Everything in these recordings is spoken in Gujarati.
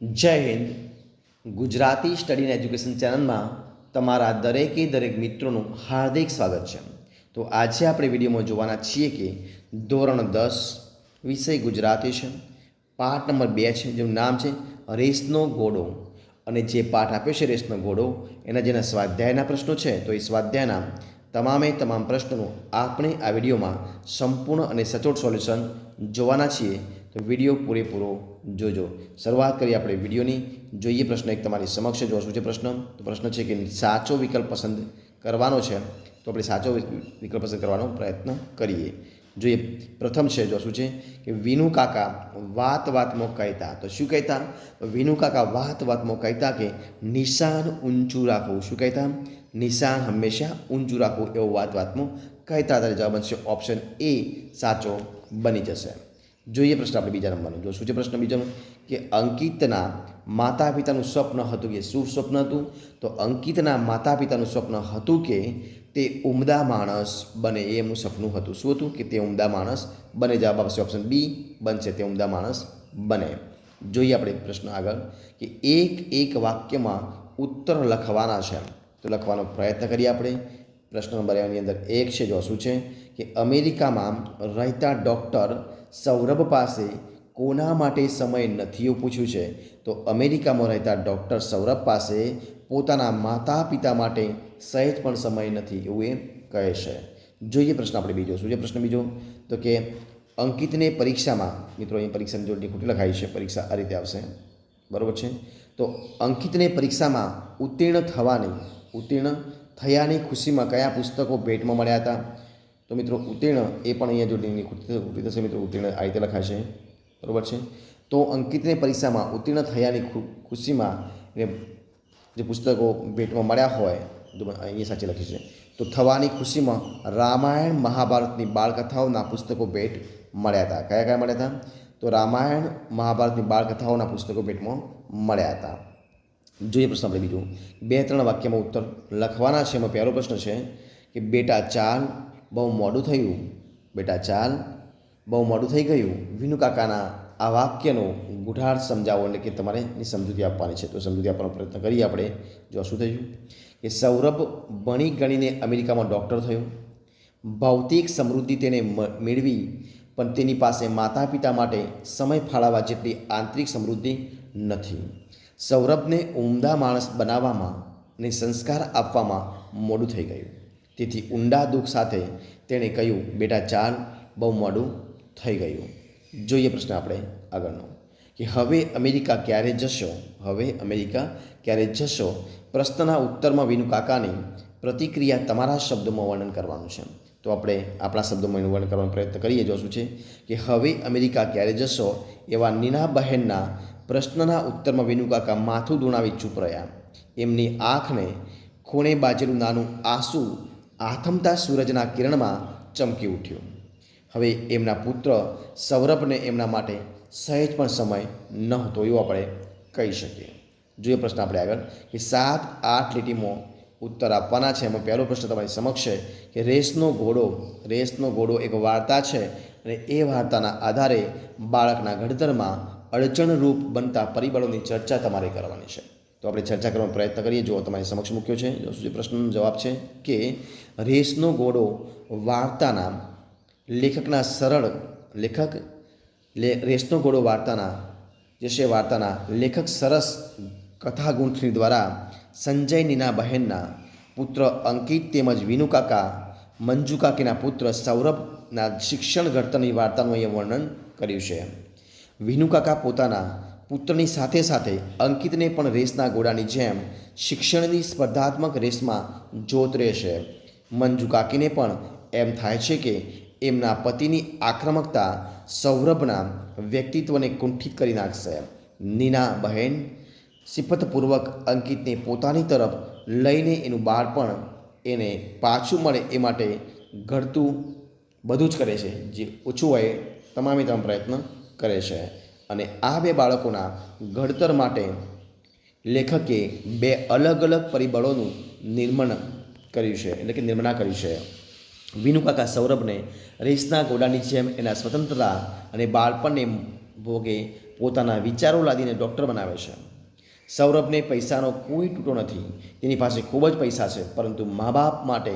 જય હિન્દ. ગુજરાતી સ્ટડી એન્ડ એજ્યુકેશન ચેનલમાં તમારા દરેકે દરેક મિત્રોનું હાર્દિક સ્વાગત છે. તો આજે આપણે વિડીયોમાં જોવાના છીએ કે ધોરણ દસ વિષય ગુજરાતી છે. પાઠ નંબર બે છે, જેનું નામ છે રેસનો ઘોડો અને જે પાઠ આપ્યો છે રેસનો ઘોડો એના જેના સ્વાધ્યાયના પ્રશ્નો છે, તો એ સ્વાધ્યાયના તમામે તમામ પ્રશ્નોનું આપણે આ વિડીયોમાં સંપૂર્ણ અને સચોટ સોલ્યુશન જોવાના છીએ. તો વીડિયો પૂરેપૂરો જોજો. શરૂઆત કરીએ આપણે વિડીયોની. જોઈએ પ્રશ્ન એક તમારી સમક્ષ જો શું છે પ્રશ્ન? તો પ્રશ્ન છે કે સાચો વિકલ્પ પસંદ કરવાનો છે. તો આપણે સાચો વિકલ્પ પસંદ કરવાનો પ્રયત્ન કરીએ. જોઈએ. પ્રથમ છે જો શું છે કે વિનુ કાકા વાત વાતમાં કહેતા. તો શું કહેતા? વિનુ કાકા વાત વાતમાં કહેતા કે નિશાન ઊંચું રાખવું. શું કહેતા? નિશાન હંમેશા ઊંચું રાખવું એવો વાત વાતમાં કહેતા. ત્યારે જવાબ બનશે ઓપ્શન એ સાચો બની જશે. જોઈએ પ્રશ્ન આપણે બીજા નંબરનો. જો શું છે પ્રશ્ન બીજાનો, કે અંકિતના માતા પિતાનું સ્વપ્ન હતું કે શું સ્વપ્ન હતું? તો અંકિતના માતા પિતાનું સ્વપ્ન હતું કે તે ઉમદા માણસ બને એમનું સપનું હતું. શું હતું? કે તે ઉમદા માણસ બને. જવાબ આપશે ઓપ્શન બી બનશે તે ઉમદા માણસ બને. જોઈએ આપણે પ્રશ્ન આગળ, કે એક એક વાક્યમાં ઉત્તર લખવાના છે તો લખવાનો પ્રયત્ન કરીએ આપણે. પ્રશ્ન નંબર એની અંદર એક છે, જો શું છે કે અમેરિકામાં રહેતા ડૉક્ટર સૌરભ પાસે કોના માટે સમય નથી એવું પૂછ્યું છે? તો અમેરિકામાં રહેતા ડૉક્ટર સૌરભ પાસે પોતાના માતા પિતા માટે સહેજ પણ સમય નથી એવું એ કહે છે. જોઈએ પ્રશ્ન આપણે બીજો, શું છે પ્રશ્ન બીજો? તો કે અંકિતને પરીક્ષામાં, મિત્રો અહીં પરીક્ષાની જોડણી ખોટી લખાઈ છે, પરીક્ષા આ રીતે આવશે. બરાબર છે? તો અંકિતને પરીક્ષામાં ઉત્તીર્ણ થવાની ઉત્તીર્ણ થયાની ખુશીમાં કયા પુસ્તકો ભેટમાં મળ્યા હતા? તો મિત્રો ઉત્તીર્ણ એ પણ અહીંયા ખોટી ખોટી થશે મિત્રો, ઉત્તીર્ણ આ રીતે લખાશે. બરાબર છે? તો અંકિતને પરીક્ષામાં ઉત્તીર્ણ થયાની ખુશીમાં એ જે પુસ્તકો ભેટમાં મળ્યા હોય જો અહીંયા સાચી લખી છે. તો થવાની ખુશીમાં રામાયણ મહાભારતની બાળકથાઓના પુસ્તકો ભેટ મળ્યા હતા. કયા કયા મળ્યા હતા? તો રામાયણ મહાભારતની બાળકથાઓના પુસ્તકો ભેટમાં મળ્યા હતા. જોઈએ પ્રશ્ન આપણે બીજું. બે ત્રણ વાક્યમાં ઉત્તર લખવાના છે એમાં પહેલો પ્રશ્ન છે કે બેટા ચાલ, બહુ મોડું થયું. બેટા ચાલ, બહુ મોડું થઈ ગયું. વિનુ કાકાના આ વાક્યનો ગુઢાર્થ સમજાવો એટલે કે તમારે એની સમજૂતી આપવાની છે. તો સમજૂતી આપવાનો પ્રયત્ન કરીએ આપણે. જો શું થયું? કે સૌરભ ભણી ગણીને અમેરિકામાં ડૉક્ટર થયો. ભૌતિક સમૃદ્ધિ તેને મેળવી, પણ તેની પાસે માતા પિતા માટે સમય ફાળવવા જેટલી આંતરિક સમૃદ્ધિ નથી. સૌરભને ઉમદા માણસ બનાવવામાં અને સંસ્કાર આપવામાં મોડું થઈ ગયું. તેથી ઊંડા દુઃખ સાથે તેણે કહ્યું, બેટા, ચાલ, બહુ મોડું થઈ ગયું. જોઈએ પ્રશ્ન આપણે આગળનો, કે હવે અમેરિકા ક્યારે જશો? હવે અમેરિકા ક્યારે જશો? પ્રશ્નના ઉત્તરમાં વિનુ કાકાની પ્રતિક્રિયા તમારા શબ્દોમાં વર્ણન કરવાનું છે. તો આપણે આપણા શબ્દોમાં એનું વર્ણન કરવાનો પ્રયત્ન કરીએ જો શું છે કે હવે અમેરિકા ક્યારે જશો એવા નીના બહેનના પ્રશ્નના ઉત્તરમાં વિનુકાકા માથું દુણાવી ચૂપ રહ્યા. એમની આંખને ખૂણે બાજેલું નાનું આંસુ આથમતા સૂરજના કિરણમાં ચમકી ઉઠ્યું. હવે એમના પુત્ર સૌરભને એમના માટે સહેજ પણ સમય નહોતો એવું આપણે કહી શકીએ. જોઈએ પ્રશ્ન આપણે આગળ, કે સાત આઠ લીટીમાં ઉત્તર આપવાના છે? એમાં પહેલો પ્રશ્ન તમારી સમક્ષ છે કે રેસનો ઘોડો રેસનો ઘોડો એક વાર્તા છે અને એ વાર્તાના આધારે બાળકના ઘડતરમાં અડચણરૂપ બનતા પરિબળોની ચર્ચા તમારે કરવાની છે. તો આપણે ચર્ચા કરવાનો પ્રયત્ન કરીએ. જો તમારી સમક્ષ મૂક્યો છે. જો પ્રશ્નનો જવાબ છે કે રેસનો ઘોડો વાર્તાના લેખકના સરળ લેખક લે, રેસનો ઘોડો વાર્તાના, જે છે વાર્તાના લેખક સરસ કથા ગૂંથણી દ્વારા સંજયનીના બહેનના પુત્ર અંકિત તેમજ વિનુ કાકા, મંજુ કાકીના પુત્ર સૌરભના શિક્ષણ ઘડતરની વાર્તાનું અહીંયા વર્ણન કર્યું છે. વિનુ કાકા પોતાના પુત્રની સાથે સાથે અંકિતને પણ રેસના ઘોડાની જેમ શિક્ષણની સ્પર્ધાત્મક રેસમાં જોત રહેશે. મંજુ કાકીને પણ એમ થાય છે કે એમના પતિની આક્રમકતા સૌરભના વ્યક્તિત્વને કુંઠિત કરી નાખશે. નીના બહેન સિફતપૂર્વક અંકિતને પોતાની તરફ લઈને એનું બાળપણ એને પાછું મળે એ માટે ઘડતું બધું જ કરે છે. જે ઓછું હોય તમામે તમામ પ્રયત્ન કરે છે. અને આ બે બાળકોના ઘડતર માટે લેખકે બે અલગ અલગ પરિબળોનું નિર્માણ કર્યું છે, એટલે કે નિર્માણ કર્યું છે. વિનુ કાકા સૌરભને રેસના ઘોડાની જેમ એના સ્વતંત્રતા અને બાળપણને ભોગે પોતાના વિચારો લાદીને ડૉક્ટર બનાવે છે. સૌરભને પૈસાનો કોઈ તૂટો નથી. તેની પાસે ખૂબ જ પૈસા છે, પરંતુ મા બાપ માટે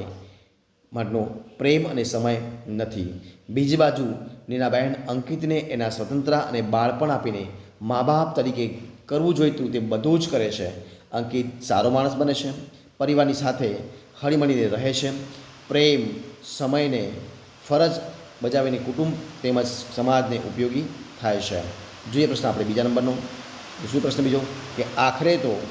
માટનો પ્રેમ અને સમય નથી. બીજી બાજુ નીનાબહેન અંકિતને એના સ્વતંત્રતા અને બાળપણ આપીને મા બાપ તરીકે કરવું જોઈતું તે બધું જ કરે છે. અંકિત સારો માણસ બને છે, પરિવારની સાથે હળીમળીને રહે છે, પ્રેમ, સમયને ફરજ બજાવીને કુટુંબ તેમજ સમાજને ઉપયોગી થાય છે. જોઈએ પ્રશ્ન આપણે બીજા નંબરનો. શું પ્રશ્ન બીજો, કે આખરે તો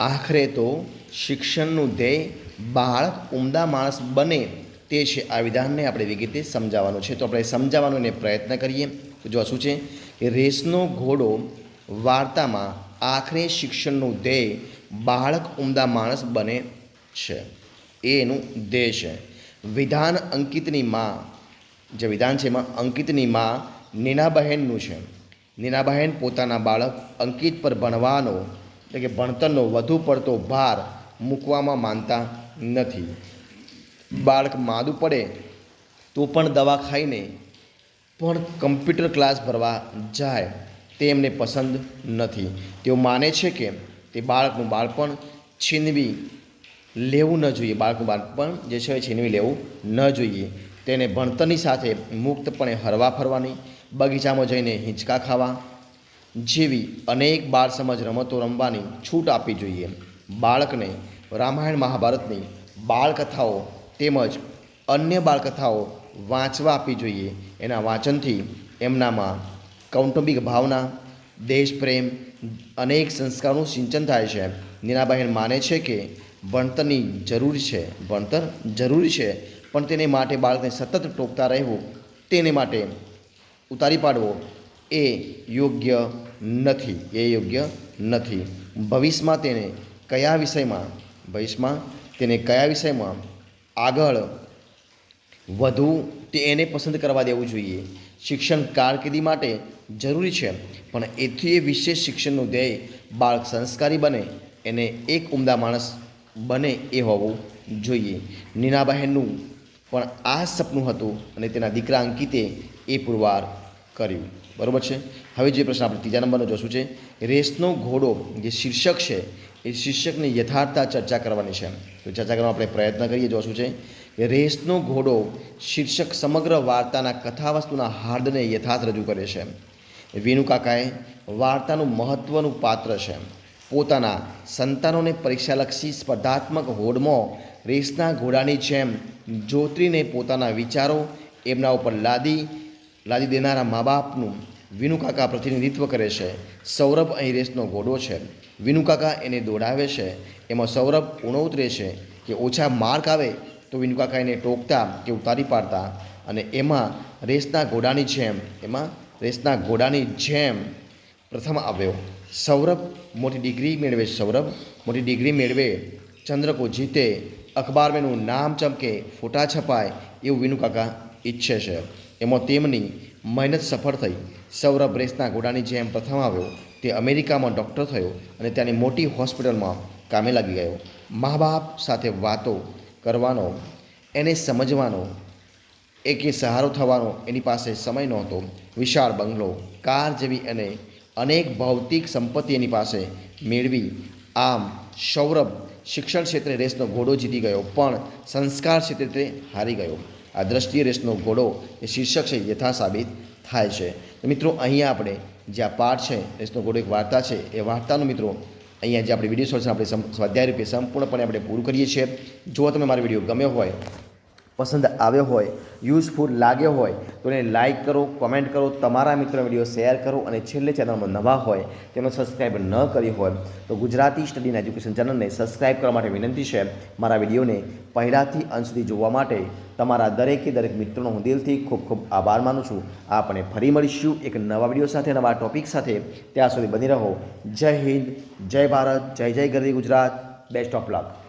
આખરે તો શિક્ષણનું ધ્યેય બાળક ઉમદા માણસ બને તે છે આ વિધાનને આપણે વિગતે સમજાવવાનું છે. તો આપણે સમજાવવાનો એને પ્રયત્ન કરીએ. તો જો શું છે? કે રેસનો ઘોડો વાર્તામાં આખરે શિક્ષણનું ધ્યેય બાળક ઉમદા માણસ બને છે. એનું ધ્યેય છે. વિધાન અંકિતની માં, જે વિધાન છે એમાં અંકિતની માં નીનાબહેનનું છે. નીનાબહેન પોતાના બાળક અંકિત પર ભણવાનો, એટલે કે ભણતરનો વધુ પડતો ભાર મૂકવામાં માનતા નથી. બાળક માદું પડે, તો પણ દવા ખાઈને પણ કમ્પ્યુટર ક્લાસ ભરવા જાય તે એમને પસંદ નથી. તેઓ માને છે કે તે બાળકનું બાળપણ છીનવી લેવું ન જોઈએ. બાળકનું બાળપણ જે છે છીનવી લેવું ન જોઈએ. તેને ભણતરની સાથે મુક્તપણે હરવા ફરવાની, બગીચામાં જઈને હિંચકા ખાવા જેવી અનેક બાળ સમજ રમતો રમવાની છૂટ આપવી જોઈએ. બાળકને રામાયણ મહાભારતની બાળકથાઓ તેમજ અન્ય બાળકથાઓ વાંચવા આપવી જોઈએ. એના વાંચનથી એમનામાં કૌટુંબિક ભાવના, દેશપ્રેમ, અનેક સંસ્કારોનું સિંચન થાય છે. નીનાબહેન માને છે કે ભણતરની જરૂર છે, ભણતર જરૂરી છે, પણ તેને માટે બાળકને સતત ટોકતા રહેવું, તેને માટે ઉતારી પાડવો એ યોગ્ય નથી, એ યોગ્ય નથી. ભવિષ્યમાં તેને કયા વિષયમાં, ભવિષ્યમાં તેને કયા વિષયમાં આગળ વધુ તે એને પસંદ કરવા દેવું જોઈએ. શિક્ષણ કારકિર્દી માટે જરૂરી છે, પણ એથી એ વિશેષ શિક્ષણનું ધ્યેય બાળક સંસ્કારી બને, એને એક ઉમદા માણસ બને એ હોવું જોઈએ. નીનાબહેનનું પણ આ સપનું હતું અને તેના દીકરા અંકિતે એ પુરવાર કર્યું. બરાબર છે? હવે જે પ્રશ્ન આપણે ત્રીજા નંબરનો જોશું છે, રેસનો ઘોડો જે શીર્ષક છે, એ શીર્ષકની યથાર્થતા ચર્ચા કરવાની છે. તો ચર્ચા કરવાનો આપણે પ્રયત્ન કરીએ જોશું છે કે રેસનો ઘોડો શીર્ષક સમગ્ર વાર્તાના કથાવસ્તુના હાર્દને યથાર્થ રજૂ કરે છે. વિનુ કાકાએ વાર્તાનું મહત્ત્વનું પાત્ર છે. પોતાના સંતાનોને પરીક્ષાલક્ષી સ્પર્ધાત્મક હોડમાં રેસના ઘોડાની જેમ જોતરીને પોતાના વિચારો એમના ઉપર લાદી લાદી દેનારા મા બાપનું વિનુ કાકા પ્રતિનિધિત્વ કરે છે. સૌરભ અહીં રેસનો ઘોડો છે. વિનુકાકા એને દોડાવે છે. એમાં સૌરભ ઊણો ઉતરે છે કે ઓછા માર્ક આવે તો વિનુકાકા એને ટોકતા કે ઉતારી પાડતા. અને એમાં રેસના ઘોડાની જેમ, એમાં રેસના ઘોડાની જેમ પ્રથમ આવ્યો. સૌરભ મોટી ડિગ્રી મેળવે સૌરભ મોટી ડિગ્રી મેળવે. ચંદ્રકો જીતે. અખબારમેનું નામ ચમકે. ફોટા છપાય એવું વિનુકાકા ઈચ્છે છે. એમાં તેમની મહેનત સફળ થઈ. સૌરભ રેસના ઘોડાની જેમ પ્રથમ આવ્યો, તે અમેરિકામાં ડૉક્ટર થયો અને ત્યાંની મોટી હોસ્પિટલમાં કામે લાગી ગયો. મા બાપ સાથે વાતો કરવાનો, એને સમજવાનો, એકે સહારો થવાનો એની પાસે સમય નહોતો. વિશાળ બંગલો, કાર જેવી અને અનેક ભૌતિક સંપત્તિ એની પાસે મેળવી. આમ સૌરભ શિક્ષણ ક્ષેત્રે રેસનો ઘોડો જીતી ગયો, પણ સંસ્કાર ક્ષેત્રે તે હારી ગયો. આ દ્રષ્ટિ રેસનો ઘોડો એ શીર્ષક છે યથા સાબિત થાય છે. તો મિત્રો, અહીંયા આપણે જે આ પાઠ છે, રેસનો ઘોડો એક વાર્તા છે, એ વાર્તાનો મિત્રો, અહીંયા જે આપણે વીડિયો સોલ્યુશન આપણે સ્વાધ્યાય રૂપે સંપૂર્ણપણે આપણે પૂરું કરીએ છીએ. જો તમે મારો વીડિયો ગમ્યો હોય પસંદ આવ્યો હોય યુઝફુલ લાગ્યો હોય, તો એને લાઇક કરો કોમેન્ટ કરો, તમારા મિત્રો વીડિયો શેર કરો અને છેલ્લે ચેનલમાં નવા હોય તેનો સબસ્ક્રાઈબ ન કરી હોય, તો ગુજરાતી સ્ટડી એન્ડ એજ્યુકેશન ચેનલને સબસ્ક્રાઈબ કરવા માટે વિનંતી છે. મારા વિડીયોને પહેલાંથી અંત સુધી જોવા માટે તમારા દરેકે દરેક મિત્રોનો હું દિલથી ખૂબ ખૂબ આભાર માનું છું. આપણે ફરી મળીશું એક નવા વીડિયો સાથે, નવા ટોપિક સાથે. ત્યાં સુધી બની રહો. જય હિન્દ, જય ભારત, જય જય ગરવી ગુજરાત. Best of luck